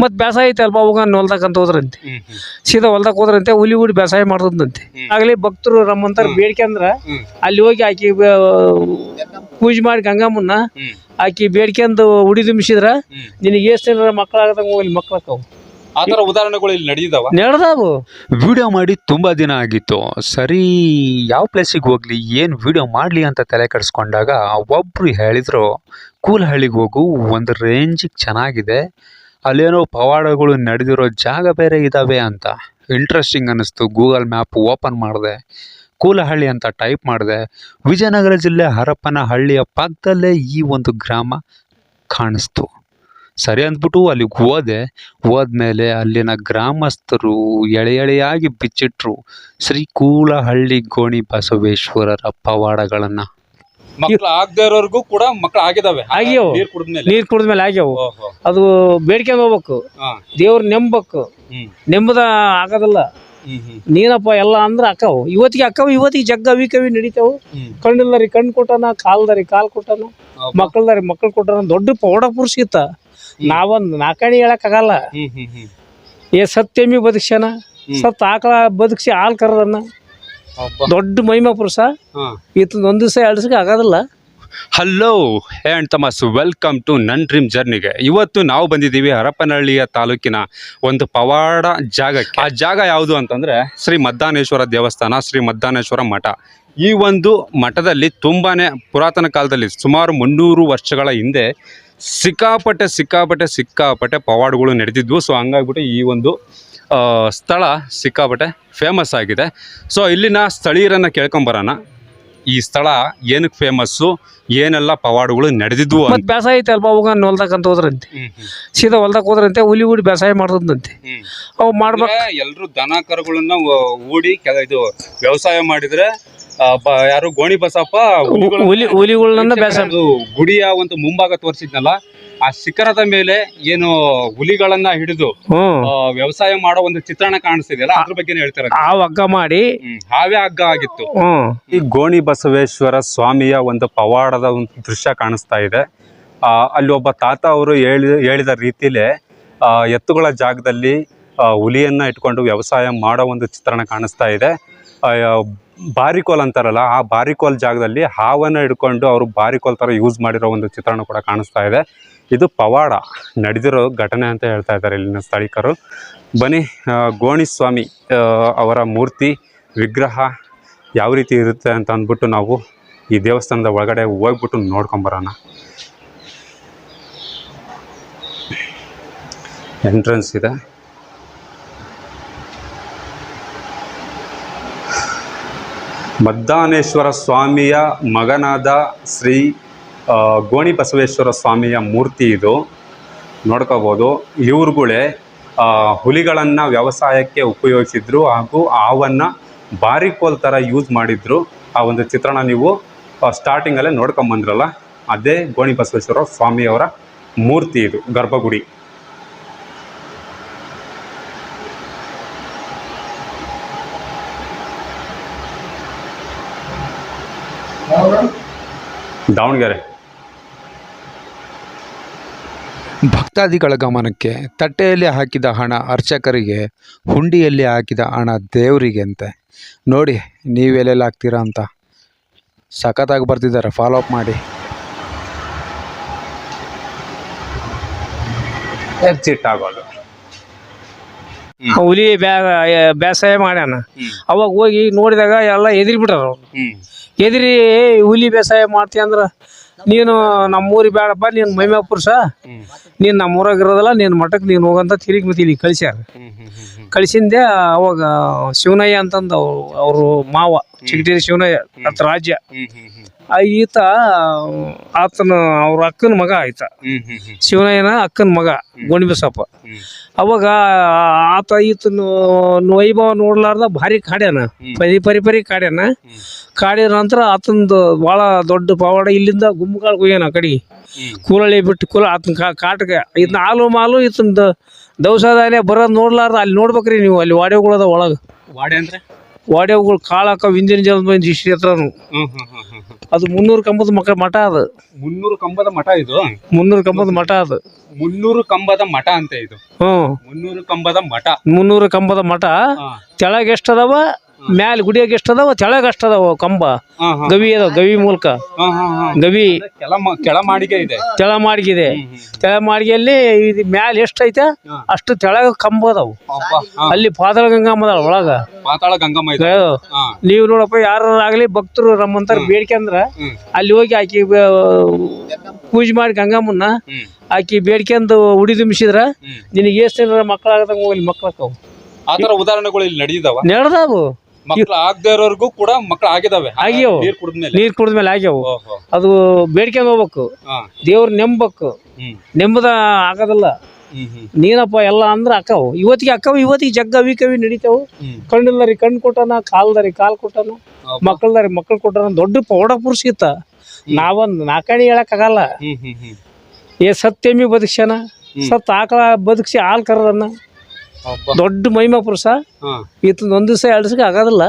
ಮತ್ತು ಬೇಸಾಯ ಐತೆ ಅಲ್ಪ ಅವಾಗ ಹೊಲ್ದಾಕಂತ ಹೋದ್ರಂತೆ. ಸೀದಾ ಹೊಲ್ದಾಗ ಹೋದ್ರಂತೆ ಹುಲಿ ಹುಡಿ ಬೇಸಾಯ ಮಾಡ್ದಂತೆ ಆಗಲಿ ಭಕ್ತರು ನಮ್ಮಂತಾರ ಬೇಡಿಕೆ ಅಂದ್ರ ಅಲ್ಲಿ ಹೋಗಿ ಆಕಿ ಪೂಜೆ ಮಾಡಿ ಗಂಗಮ್ಮನ್ನ ಆಕಿ ಬೇಡ್ಕೆಂದು ಉಡಿ ತುಂಬಿಸಿದ್ರ ನಿನಗೆ ಎಷ್ಟು ಮಕ್ಕಳಾಗದಂಗ ಹೋಗ್ಲಿ ಮಕ್ಕಳಕ್ಕವು ಆ ತರ ಉದಾಹರಣೆಗಳು ಇಲ್ಲಿ ನಡೆದಿದಾವ? ನೆಡ್ದಾವು. ವಿಡಿಯೋ ಮಾಡಿ ತುಂಬಾ ದಿನ ಆಗಿತ್ತು. ಸರಿ ಯಾವ ಪ್ಲೇಸಿಗೆ ಹೋಗ್ಲಿ ಏನು ವಿಡಿಯೋ ಮಾಡ್ಲಿ ಅಂತ ತಲೆ ಕೆಡಿಸ್ಕೊಂಡಾಗ ಒಬ್ಬರು ಹೇಳಿದ್ರು ಕೂಲಹಳ್ಳಿಗೆ ಹೋಗು ಒಂದು ರೇಂಜಿಗೆ ಚೆನ್ನಾಗಿದೆ. ಅಲ್ಲೇನೋ ಪವಾಡಗಳು ನಡೆದಿರೋ ಜಾಗ ಬೇರೆ ಇದ್ದಾವೆ ಅಂತ ಇಂಟ್ರೆಸ್ಟಿಂಗ್ ಅನ್ನಿಸ್ತು. ಗೂಗಲ್ ಮ್ಯಾಪ್ ಓಪನ್ ಮಾಡಿದೆ. ಕೂಲಹಳ್ಳಿ ಅಂತ ಟೈಪ್ ಮಾಡಿದೆ. ವಿಜಯನಗರ ಜಿಲ್ಲೆ ಹರಪ್ಪನಹಳ್ಳಿಯ ಪಕ್ಕದಲ್ಲೇ ಈ ಒಂದು ಗ್ರಾಮ ಕಾಣಿಸ್ತು. ಸರಿ ಅಂದ್ಬಿಟ್ಟು ಅಲ್ಲಿಗೆ ಹೋದೆ. ಹೋದ್ಮೇಲೆ ಅಲ್ಲಿನ ಗ್ರಾಮಸ್ಥರು ಎಳೆ ಎಳೆಯಾಗಿ ಬಿಚ್ಚಿಟ್ರು. ಶ್ರೀ ಕೂಲಹಳ್ಳಿ ಗೋಣಿ ಬಸವೇಶ್ವರರ ಪವಾಡಗಳನ್ನ. ಮಕ್ಳು ಆಗದೆ ಇರೋರ್ಗೂ ಕೂಡ ಮಕ್ಳು ಆಗಿದಾವೆ. ಆಗ್ಯಾವು. ನೀರ್ ಕುಡಿದ್ಮೇಲೆ. ನೀರ್ ಕುಡಿದ್ಮೇಲೆ ಆಗ್ಯಾವು. ಅದು ಬೇಡ್ಕೊಂಡ್ ಹೋಗ್ಬೇಕು. ದೇವ್ರ ನೆಂಬಬೇಕು ನೆಮ್ಮದ ನೆಂಬದ ಆಗೋದಿಲ್ಲ. ನೀನಪ್ಪ ಎಲ್ಲ ಅಂದ್ರೆ ಅಕ್ಕವು. ಇವತ್ತಿಗೆ ಅಕ್ಕವು ಇವತ್ತಿಗೆ ಜಗ್ಗ ವಿ ಕವಿ ನಡೀತಾವು. ಕಣ್ಣಿಲ್ಲರಿ ಕಣ್ಣು ಕೊಟ್ಟನ ಕಾಲ್ದಾರಿ ಕಾಲ್ ಕೊಟ್ಟನ. ಮಕ್ಕಳದಾರಿ ಮಕ್ಕಳು ಕೊಟ್ಟನ. ದೊಡ್ಡ ಪೌಡ ಪುರುಷ ಇತ್ತ ನಾವೊಂದ್ ನಾಲ್ಕಣಿ ಹೇಳಕ್ಕಾಗಲ್ಲ. ಹ್ಮ್ ಹ್ಮ್ ಹ್ಮ್. ಏ ಸತ್ಯಮಿ ಬದುಕ್ಸ್ಯಾನ? ಸತ್ ಆಕಳ ಬದುಕ್ಸಿ ಹಾಲ್ ಕರದನ್ನ. ದೊಡ್ಡ ಮಹಿಮಾ ಪುರುಷ. ಹಾ. ಈತ ಒಂದ್ ದಿವಸ ಎರಡು ದಿವಸ ಆಗೋದಿಲ್ಲ. ಹಲೋ ಹೇ ಅಂಡ್ ತಮಸ್ ವೆಲ್ಕಮ್ ಟು ನನ್ ಡ್ರೀಮ್ ಜರ್ನಿಗೆ ಇವತ್ತು ನಾವು ಬಂದಿದ್ದೀವಿ ಹರಪನಹಳ್ಳಿಯ ತಾಲೂಕಿನ ಒಂದು ಪವಾಡ ಜಾಗಕ್ಕೆ. ಆ ಜಾಗ ಯಾವುದು ಅಂತಂದ್ರೆ ಶ್ರೀ ಮದ್ದಾನೇಶ್ವರ ದೇವಸ್ಥಾನ ಶ್ರೀ ಮದ್ದಾನೇಶ್ವರ ಮಠ. ಈ ಒಂದು ಮಠದಲ್ಲಿ ತುಂಬಾನೇ ಪುರಾತನ ಕಾಲದಲ್ಲಿ ಸುಮಾರು ಮುನ್ನೂರು ವರ್ಷಗಳ ಹಿಂದೆ ಸಿಕ್ಕಾಪಟ್ಟೆ ಸಿಕ್ಕಾಪಟ್ಟೆ ಸಿಕ್ಕಾಪಟ್ಟೆ ಪವಾಡಗಳು ನಡೆದಿದ್ವು. ಸೊ ಹಂಗಾಗ್ಬಿಟ್ಟು ಈ ಒಂದು ಸ್ಥಳ ಸಿಕ್ಕಾಪಟ್ಟೆ ಫೇಮಸ್ ಆಗಿದೆ. ಸೊ ಇಲ್ಲಿನ ಸ್ಥಳೀಯರನ್ನು ಕೇಳ್ಕೊಂಬರೋಣ ಈ ಸ್ಥಳ ಏನಕ್ಕೆ ಫೇಮಸ್ಸು ಏನೆಲ್ಲ ಪವಾಡಗಳು ನಡೆದಿದ್ವು ಮತ್ತೆ ಬೇಸಾಯ ಐತೆ ಅಲ್ಪ ಅವಾಗ ಹೊಲ್ದಾಕಂತ ಹೋದ್ರಂತೆ. ಸೀದಾ ಹೊಲ್ದಾಗ ಹೋದ್ರಂತೆ ಹುಲಿ ಹೂಡಿ ಬೇಸಾಯ ಮಾಡ್ದಂತೆ ಅವು ಮಾಡ್ಬೇಕು ಎಲ್ಲರೂ ದನ ಕರುಗಳನ್ನ ಹೂಡಿ ಇದು ವ್ಯವಸಾಯ ಮಾಡಿದ್ರೆ ಯಾರು ಗೋಣಿ ಬಸಪ್ಪ ಹುಲಿ ಹುಲಿಗಳನ್ನ ಬೇಸಾಯ ಗುಡಿಯ ಒಂದು ಮುಂಭಾಗ ತೋರಿಸಿದ್ನಲ್ಲ ಆ ಶಿಖರದ ಮೇಲೆ ಏನು ಹುಲಿಗಳನ್ನ ಹಿಡಿದು ಹ್ಮ್. ವ್ಯವಸಾಯ ಮಾಡೋ ಒಂದು ಚಿತ್ರಣ ಕಾಣಿಸ್ತಿದೆಯಲ್ಲ ಅದ್ರ ಬಗ್ಗೆ ಹೇಳ್ತಾರೆ? ಆ ಹಗ್ಗ ಮಾಡಿ. ಹಾವೇ ಹಗ್ಗ ಆಗಿತ್ತು. ಹ್ಮ್. ಈ ಗೋಣಿ ಬಸವೇಶ್ವರ ಸ್ವಾಮಿಯ ಒಂದು ಪವಾಡದ ಒಂದು ದೃಶ್ಯ ಕಾಣಿಸ್ತಾ ಇದೆ. ಆ, ಅಲ್ಲಿ ಒಬ್ಬ ತಾತ ಅವರು ಹೇಳಿ ಹೇಳಿದ ರೀತಿಲೇ ಆ, ಎತ್ತುಗಳ ಜಾಗದಲ್ಲಿ ಆ, ಹುಲಿಯನ್ನ ಇಟ್ಕೊಂಡು ವ್ಯವಸಾಯ ಮಾಡೋ ಒಂದು ಚಿತ್ರಣ ಕಾಣಿಸ್ತಾ ಇದೆ. ಆ, ಬಾರಿಕೋಲ್ ಅಂತಾರಲ್ಲ, ಆ ಬಾರಿಕೋಲ್ ಜಾಗದಲ್ಲಿ ಹಾವನ್ನು ಹಿಡ್ಕೊಂಡು ಅವರು ಬಾರಿಕೋಲ್ ಥರ ಯೂಸ್ ಮಾಡಿರೋ ಒಂದು ಚಿತ್ರಣ ಕೂಡ ಕಾಣಿಸ್ತಾ ಇದೆ. ಇದು ಪವಾಡ ನಡೆದಿರೋ ಘಟನೆ ಅಂತ ಹೇಳ್ತಾ ಇದ್ದಾರೆ ಇಲ್ಲಿನ ಸ್ಥಳೀಕರು. ಬನ್ನಿ ಗೋಣಿಸ್ವಾಮಿ ಗೋಣಿ ಸ್ವಾಮಿ ಅವರ ಮೂರ್ತಿ, ವಿಗ್ರಹ ಯಾವ ರೀತಿ ಇರುತ್ತೆ ಅಂತ ಅಂದ್ಬಿಟ್ಟು ನಾವು ಈ ದೇವಸ್ಥಾನದ ಒಳಗಡೆ ಹೋಗ್ಬಿಟ್ಟು ನೋಡ್ಕೊಂಬರೋಣ. ಎಂಟ್ರೆನ್ಸ್ ಇದೆ. ಮದ್ದಾನೇಶ್ವರ ಸ್ವಾಮಿಯ ಮಗನಾದ ಶ್ರೀ ಗೋಣಿ ಬಸವೇಶ್ವರ ಸ್ವಾಮಿಯ ಮೂರ್ತಿ ಇದು. ನೋಡ್ಕೋಬೋದು. ಇವ್ರುಗಳೇ ಹುಲಿಗಳನ್ನು ವ್ಯವಸಾಯಕ್ಕೆ ಉಪಯೋಗಿಸಿದ್ರು ಹಾಗೂ ಹಾವನ್ನು ಬಾರಿಕೋಲ್ ಥರ ಯೂಸ್ ಮಾಡಿದ್ರು. ಆ ಒಂದು ಚಿತ್ರಣ ನೀವು ಸ್ಟಾರ್ಟಿಂಗಲ್ಲೇ ನೋಡ್ಕೊಂಬಂದ್ರಲ್ಲ, ಅದೇ ಗೋಣಿ ಬಸವೇಶ್ವರ ಸ್ವಾಮಿಯವರ ಮೂರ್ತಿ ಇದು, ಗರ್ಭಗುಡಿ. ದಾವಣಗೆರೆ. ಭಕ್ತಾದಿಗಳ ಗಮನಕ್ಕೆ ತಟ್ಟೆಯಲ್ಲಿ ಹಾಕಿದ ಹಣ ಅರ್ಚಕರಿಗೆ ಹುಂಡಿಯಲ್ಲಿ ಹಾಕಿದ ಹಣ ದೇವರಿಗೆ ಅಂತೆ ನೋಡಿ ನೀವೆಲ್ಲೆಲ್ಲ ಹಾಕ್ತೀರಾ ಅಂತ. ಸಖತ್ತಾಗಿ ಬರ್ತಿದ್ದಾರೆ ಫಾಲೋ ಅಪ್ ಮಾಡಿ. ಎಕ್ಸಿಟ್ ಆಗೋದು. ಹುಲಿ ಬ್ಯಾ- ಬೇಸಾಯ ಮಾಡ್ಯಾನ. ಅವಾಗ ಹೋಗಿ ನೋಡಿದಾಗ ಎಲ್ಲ ಎದಿರಿ ಬಿಟ್ಟಾರ ಅವ್ರು ಎದಿರಿ ಹುಲಿ ಬೇಸಾಯ ಮಾಡ್ತೀಯ ಅಂದ್ರ ನೀನು ನಮ್ಮೂರಿಗೆ ಬೇಡಪ್ಪ ನೀನು ಮೈಮ್ಯಾಗ ಪುರುಷ ನೀನು ನಮ್ಮೂರಾಗಿರೋದಲ್ಲ ಇರೋದಲ್ಲ ನೀನು ಮಠಕ್ಕೆ ನೀನು ಹೋಗಂತ ತಿರುಗಿ ಮತ್ತೆ ಇಲ್ಲಿ ಕಳಿಸ್ಯಾರ. ಕಳಿಸಿಂದೆ ಅವಾಗ ಶಿವನಯ್ಯ ಅಂತಂದು ಅವರು ಮಾವ ಚಿಗಟೇರಿ ಶಿವನಯ್ಯ ಅತ್ ರಾಜ್ಯ. ಆ ಈತ ಆತನ ಅವ್ರ ಅಕ್ಕನ ಮಗ ಆಯ್ತ. ಶಿವನಯ್ಯನ ಅಕ್ಕನ ಮಗ ಗೋಣಿಬಸಪ್ಪ ಅವಾಗ ಆತ ಈತನ ವೈಭವ ನೋಡ್ಲಾರ್ದ ಭಾರಿ ಕಾಡ್ಯಾನ. ಪರಿ ಪರಿ ಪರಿ ಕಾಡ್ಯಾನ. ಕಾಡಿದ ನಂತರ ಆತಂದು ಭಾಳ ದೊಡ್ಡ ಪವಾಡ ಇಲ್ಲಿಂದ ಗುಮ್ಮಗಾಳ್ ಹೋಗ್ಯಾನ ಆ ಕಡೆಗೆ. ಕೂಲಳ್ಳಿ ಬಿಟ್ಟು ಕೂಲ ಆತನ ಕಾಟಕ ಇದನ್ನ ಹಾಲು ಮಾಲು ಈತನ ದವಸದಾನೆ ಬರೋದು ನೋಡ್ಲಾರ್ದ ಅಲ್ಲಿ ನೋಡ್ಬೇಕ್ರಿ ನೀವು ಅಲ್ಲಿ ವಾಡೆಗಳದ ಒಳಗೆ. ವಾಡೆ ಅಂದ್ರೆ? ವಾಡ್ಯವುಗಳು ಕಾಳಾಕ ಹಿಂದಿನ ಜನ ಬಂದು ಇಷ್ಟ್ರಿ ಎತ್ತರನು ಹ್ಮ್ ಹ್ಮ್ ಹ್ಮ್ ಹ್ಮ್ ಹ್ಮ್. ಅದು ಮುನ್ನೂರು ಕಂಬದ ಮಕ ಮಠ ಅದು. ಮುನ್ನೂರು ಕಂಬದ ಮಠ ಇದು? ಮುನ್ನೂರು ಕಂಬದ ಮಠ ಅದು. ಮುನ್ನೂರು ಕಂಬದ ಮಠ ಅಂತ ಇದು. ಹ್ಞೂ ಮುನ್ನೂರು ಕಂಬದ ಮಠ. ಮುನ್ನೂರು ಕಂಬದ ಮಠ. ಹಾ. ತೆಳಗ್ ಎಷ್ಟು ಅದಾವ? ಮ್ಯಾಲ ಗುಡಿಯಾಗ ಎಷ್ಟು ಅದಾವ ತೆಳಗ್ ಅಷ್ಟ ಅದಾವ ಕಂಬ. ಗವಿ ಅದಾವ ಗವಿ ಮೂಲಕ. ಗವಿ ಕೆಳ ಮ- ಕೆಳ ಮಾಡಿಗೆ ಇದೆ ತೆಳ ಹ್ಮ್. ತೆಳ ಮಾಡಿಗೆಯಲ್ಲಿ ಇದು ಮ್ಯಾಲ ಎಷ್ಟು ಐತೆ ಅಷ್ಟು ತೆಳಗ ಕಂಬ ಅದಾವು ಅಬ್ಬಾ, ಹಾ. ಅಲ್ಲಿ ಪಾತಾಳ ಗಂಗಮ್ಮ ಅದಾಳ ಒಳಗ ಪಾತಾಳ ಗಂಗಮ್ಮ ಇದೆ ಅದು ಹಾ. ನೀವು ನೋಡಪ್ಪ ಯಾರಾಗ್ಲಿ ಭಕ್ತರು ನಮ್ಮಂತಾರ ಬೇಡಿಕೆ ಅಂದ್ರ ಹ್ಮ್. ಅಲ್ಲಿ ಹೋಗಿ ಆಕಿ ಬ- ಪೂಜೆ ಮಾಡಿ ಗಂಗಮ್ಮನ್ನ ಹ್ಮ್. ಆಕಿ ಬೇಡ್ಕೊಂಡು ಉಡಿ ತುಂಬಿಸಿದ್ರ ಹ್ಮ್. ನಿನಗೆ ಎಷ್ಟು ಮಕ್ಕಳಾಗದಂಗ ಹೋಗ್ಲಿ ಮಕ್ಕಳಾಕವು ಆತರ ಉದಾಹರಣೆಗಳು ಇಲ್ಲಿ ನಡೆದಿದಾವ ನಡೆದಾವು ಮಕ್ಳು ಆಗದೆ ಇರೋರ್ಗೂ ಕೂಡ ಮಕ್ಳು ಆಗಿದಾವೆ. ಆಗ್ಯಾವ. ನೀರ್ ಕುಡಿದ್ಮೇಲೆ. ನೀರ್ ಕುಡಿದ್ಮೇಲೆ ಆಗ್ಯಾವು. ಓಹೋ. ಅದು ಬೇಡ್ಕೊಂಡು ಹೋಗ್ಬೇಕು ಹಾ. ದೇವ್ರ ನೆಂಬಬೇಕು. ನೆಂಬದ ನೆಮ್ಮದ ಆಗೋದಿಲ್ಲ. ಹ್ಮ್ ಹ್ಮ್. ನೀನಪ್ಪ ಎಲ್ಲ ಅಂದ್ರೆ ಅಕ್ಕವು. ಇವತ್ತಿಗೆ ಅಕ್ಕವು ಇವತ್ತಿಗೆ ಜಗ್ಗ ಅವಿ ಕವಿ ನಡೀತಾವು. ಹ್ಮ್. ಕಣ್ಣಿಲ್ಲರಿ ಕಣ್ಣು ಕೊಟ್ಟನ ಕಾಲ್ದರಿ ಕಾಲ್ ಕೊಟ್ಟನ ಅಬ್ಬಾ. ಮಕ್ಕಳ್ದಾರಿ ಮಕ್ಕಳು ಕೊಟ್ಟಾನ ದೊಡ್ಡ ಪೌಡ ಪುರುಷ ಇತ್ತ ನಾವೊಂದು ನಾಲ್ಕಣಿ ಹೇಳಕ್ಕಾಗಲ್ಲ. ಹ್ಮ್ ಹ್ಮ್ ಹ್ಮ್. ಏ ಸತ್ಯಮಿ ಬದುಕ್ಸ್ಯಾನ ಸತ್ ಆಕಳ ಬದುಕ್ಸಿ ಹಾಲು ಕರದನ್ನ. ದೊಡ್ಡ ಮಹಿಮಾ ಪುರುಷ. ಈತನ ಒಂದ್ ದಿವಸ ಎರಡು ದಿವಸಕ್ಕೆ ಆಗೋದಿಲ್ಲ.